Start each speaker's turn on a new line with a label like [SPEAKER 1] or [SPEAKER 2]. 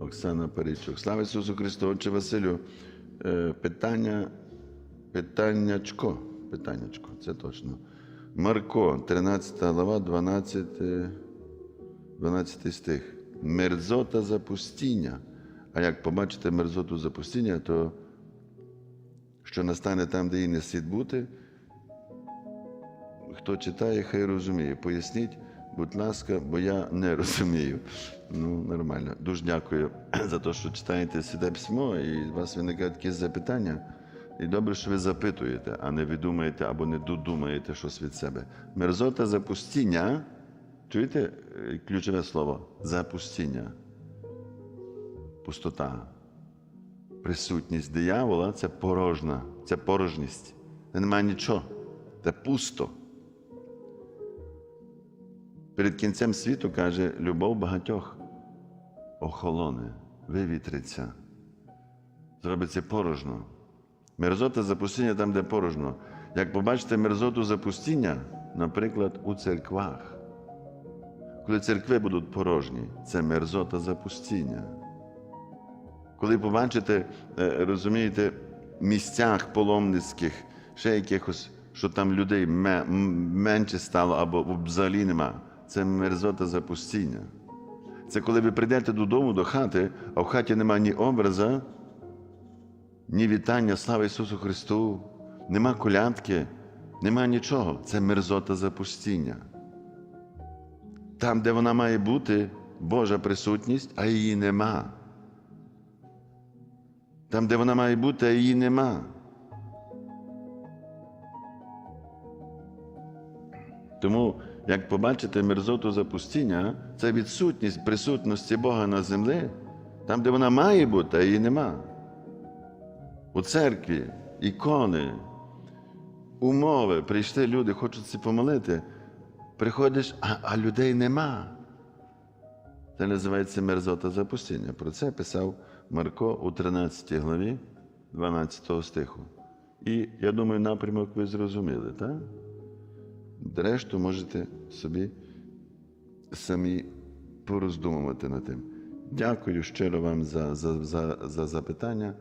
[SPEAKER 1] Оксана Паричук. Слава Ісусу Христу, Отче Василю. Е, Питання, питаннячко. Питаннячко, це точно. Марко, 13 глава, 12, 12 стих. Мерзота запустіння. А як побачите мерзоту запустіння, то що настане там, де їй не слід бути, хто читає, хай розуміє. Поясніть, будь ласка, бо я не розумію. Ну, нормально. Дуже дякую за те, що читаєте святе письмо, і у вас виникають якісь запитання. І добре, що ви запитуєте, а не видумаєте або не додумаєте щось від себе. Мерзота запустіння. Чуєте е, ключове слово? Запустіння. Пустота. Присутність диявола це порожна, це порожність. Немає нічого. Це пусто. Перед кінцем світу каже, любов багатьох охолоне, вивітриться, зробиться порожно. Мерзота запустіння там, де порожно. Як побачите мерзоту запустіння, наприклад, у церквах. Коли церкви будуть порожні, це мерзота запустіння. Коли побачите, е, розумієте, місцях паломницьких, ще якихось, що там людей менше стало або взагалі нема, це мерзота запустіння. Це коли ви прийдете додому, до хати, а в хаті немає ні образа, ні вітання, слава Ісусу Христу, нема колядки, нема нічого. Це мерзота запустіння. Там, де вона має бути, Божа присутність, а її нема. Там, де вона має бути, а її нема. Тому, як побачите мерзоту запустіння, це відсутність присутності Бога на землі, там, де вона має бути, а її нема. У церкві, ікони, умови, прийшли люди, хочуть помолити. Приходиш, а, а людей нема. Це називається мерзота запустіння. Про це писав Марко у 13 главі 12 стиху. І я думаю, напрямок ви зрозуміли, так? Решту можете собі самі пороздумувати над тим. Дякую щиро вам за, за, за, за запитання.